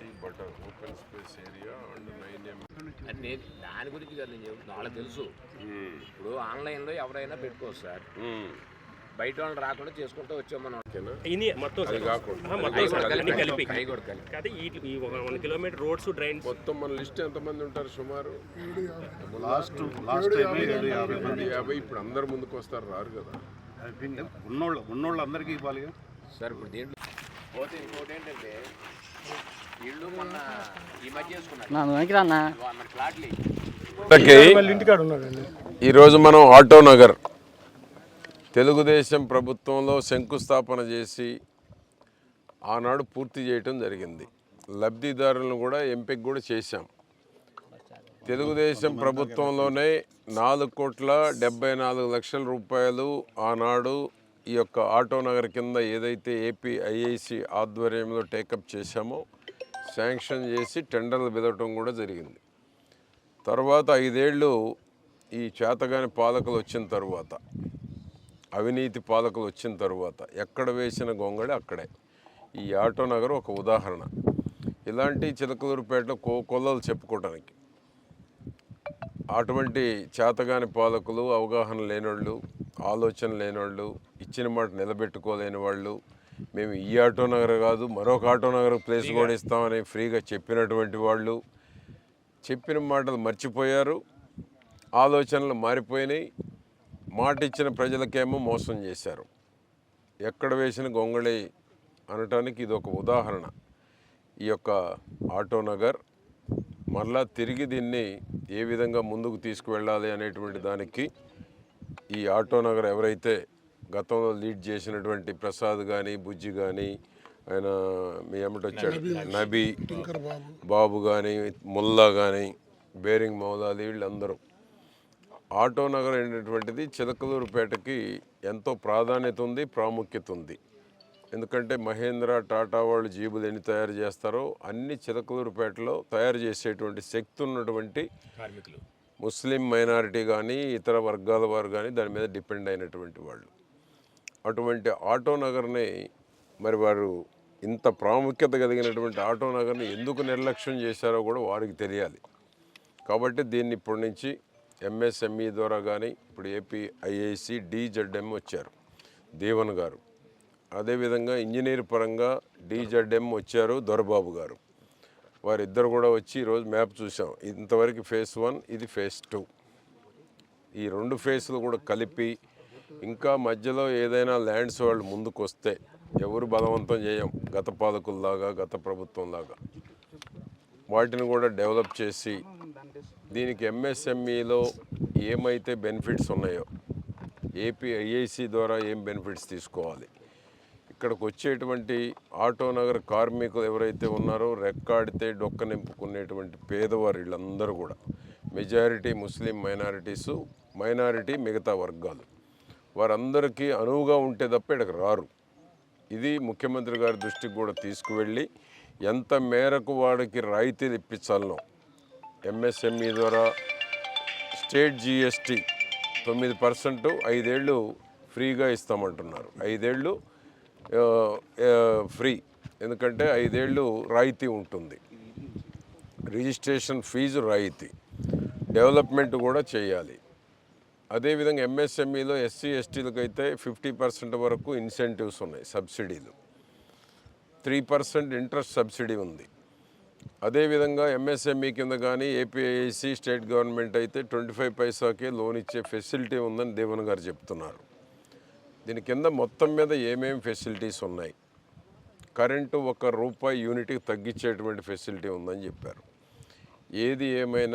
AC but open space area and nine M అది దాని గురించి కదా నేను చెప్తున్నా. వాళ్ళకి తెలుసు. ఇప్పుడు ఆన్లైన్లో ఎవరైనా పెట్టుకోవచ్చు సార్. బయట వాళ్ళు రాకుండా చేసుకుంటూ వచ్చాం మనం. ఇని మొత్తం అది కలిపి. కాదు ఈ వన్ కిలోమీటర్ రోడ్స్ డ్రైన్స్. మొత్తం మన లిస్ట్ ఎంతమంది ఉంటారు సుమారు? లాస్ట్ లాస్ట్ యాభై. ఇప్పుడు అందరు ముందుకు వస్తారు రారు కదా. ఉన్నోళ్ళు ఉన్నోళ్ళు అందరికీ ఇవ్వాలి సార్ ఇప్పుడు దీంట్లో పోతే ఇంకోటి ఏంటంటే ఈరోజు మనం ఆటో నగర్. తెలుగుదేశం ప్రభుత్వంలో శంకుస్థాపన చేసి ఆనాడు పూర్తి చేయటం జరిగింది. లబ్ధిదారులను కూడా ఎంపిక కూడా చేశాం. తెలుగుదేశం ప్రభుత్వంలోనే నాలుగు కోట్ల డెబ్బై నాలుగు లక్షల రూపాయలు ఆనాడు ఈ యొక్క ఆటో నగర్ కింద ఏదైతే ఏపీ ఐఐసి ఆధ్వర్యంలో టేకప్ చేశామో శాంక్షన్ చేసి టెండర్లు పిలవటం కూడా జరిగింది. తర్వాత ఐదేళ్ళు ఈ చేతగాని పాలకులు వచ్చిన తర్వాత అవినీతి పాలకులు వచ్చిన తర్వాత ఎక్కడ వేసిన గొంగళి అక్కడే. ఈ ఆటో నగర్ ఒక ఉదాహరణ. ఇలాంటి చిలకలూరుపేటలో కో కొల్లలు చెప్పుకోవడానికి అటువంటి చేతగాని పాలకులు అవగాహన లేనోళ్ళు ఆలోచన లేనోళ్ళు ఇచ్చిన మాట నిలబెట్టుకోలేని వాళ్ళు మేము ఈ ఆటో నగర్ కాదు మరొక ఆటో నగర్ ప్లేస్ కూడా ఇస్తామని ఫ్రీగా చెప్పినటువంటి వాళ్ళు చెప్పిన మాటలు మర్చిపోయారు ఆలోచనలు మారిపోయినాయి మాట ఇచ్చిన ప్రజలకేమో మోసం చేశారు. ఎక్కడ వేసిన గొంగళి అనటానికి ఇది ఒక ఉదాహరణ. ఈ యొక్క ఆటో నగర్ మరలా తిరిగి దీన్ని ఏ విధంగా ముందుకు తీసుకువెళ్ళాలి అనేటువంటి దానికి ఈ ఆటో నగర్ ఎవరైతే గతంలో లీడ్ చేసినటువంటి ప్రసాద్ కానీ బుజ్జి కానీ ఆయన మీ ఏమిటి వచ్చాడు. నబీ బాబు. కానీ ముల్లా కానీ బేరింగ్ మౌలాలి వీళ్ళందరూ. ఆటో నగర్ అనేటువంటిది చిలకలూరుపేటకి ఎంతో ప్రాధాన్యత ఉంది ప్రాముఖ్యత ఉంది. ఎందుకంటే మహేంద్ర టాటా వాళ్ళు జీబులు ఎన్ని తయారు చేస్తారో అన్ని చిలకలూరుపేటలో తయారు చేసేటువంటి శక్తి ఉన్నటువంటి కార్మికులు. ముస్లిం మైనారిటీ కానీ ఇతర వర్గాల వారు కానీ దాని మీద డిపెండ్ అయినటువంటి వాళ్ళు. అటువంటి ఆటో నగర్ని మరి వారు ఇంత ప్రాముఖ్యత కలిగినటువంటి ఆటో నగర్ని ఎందుకు నిర్లక్ష్యం చేశారో కూడా వారికి తెలియాలి. కాబట్టి దీన్ని ఇప్పటి నుంచి ఎంఎస్ఎంఈ ద్వారా కానీ ఇప్పుడు ఏపీ ఐఐసి డిజెడ్ఎం వచ్చారు దేవన్ గారు. అదేవిధంగా ఇంజనీర్ పరంగా డిజెడ్ఎం వచ్చారు దొరబాబు గారు. వారిద్దరు కూడా వచ్చి ఈరోజు మ్యాప్ చూసాం ఇంతవరకు ఫేస్ వన్ ఇది ఫేస్ టూ. ఈ రెండు ఫేస్లు కూడా కలిపి ఇంకా మధ్యలో ఏదైనా ల్యాండ్స్ వాళ్ళు ముందుకు వస్తే ఎవరు బలవంతం చేయం? గత పాలకుల్లాగా గత ప్రభుత్వంలాగా. వాటిని కూడా డెవలప్ చేసి దీనికి ఎంఎస్ఎంఈలో ఏమైతే బెనిఫిట్స్ ఉన్నాయో ఏపీ ఐఐసి ద్వారా ఏం బెనిఫిట్స్ తీసుకోవాలి? ఇక్కడికి వచ్చేటువంటి ఆటోనగర్ కార్మికులు ఎవరైతే ఉన్నారో రెక్కాడితే డొక్క నింపుకునేటువంటి పేదవారు వీళ్ళందరూ కూడా మెజారిటీ ముస్లిం మైనారిటీసు మైనారిటీ మిగతా వర్గాలు. వారందరికీ అనువుగా ఉంటే తప్ప ఇక్కడికి రారు. ఇది ముఖ్యమంత్రి గారి దృష్టికి కూడా తీసుకువెళ్ళి ఎంత మేరకు వాడికి రాయితీలు ఇప్పించాలనో ఎంఎస్ఎంఈ ద్వారా స్టేట్ జిఎస్టీ తొమ్మిది పర్సెంట్ ఐదేళ్ళు ఫ్రీగా ఇస్తామంటున్నారు. ఐదేళ్ళు ఫ్రీ. ఎందుకంటే ఐదేళ్ళు రాయితీ ఉంటుంది. రిజిస్ట్రేషన్ ఫీజు రాయితీ. డెవలప్మెంట్ కూడా చేయాలి. అదేవిధంగా ఎంఎస్ఎంఈలో ఎస్సీ ఎస్టీలకు అయితే ఫిఫ్టీ పర్సెంట్ వరకు ఇన్సెంటివ్స్ ఉన్నాయి సబ్సిడీలు. త్రీ పర్సెంట్ ఇంట్రెస్ట్ సబ్సిడీ ఉంది. అదేవిధంగా ఎంఎస్ఎంఈ కింద కానీ ఏపీఐసి స్టేట్ గవర్నమెంట్ అయితే ట్వంటీ ఫైవ్ పైసాకే లోన్ ఇచ్చే ఫెసిలిటీ ఉందని దేవన్ గారు చెప్తున్నారు. దీని కింద మొత్తం మీద ఏమేమి ఫెసిలిటీస్ ఉన్నాయి? కరెంటు ఒక రూపాయి యూనిట్కి తగ్గించేటువంటి ఫెసిలిటీ ఉందని చెప్పారు. ఏది ఏమైనా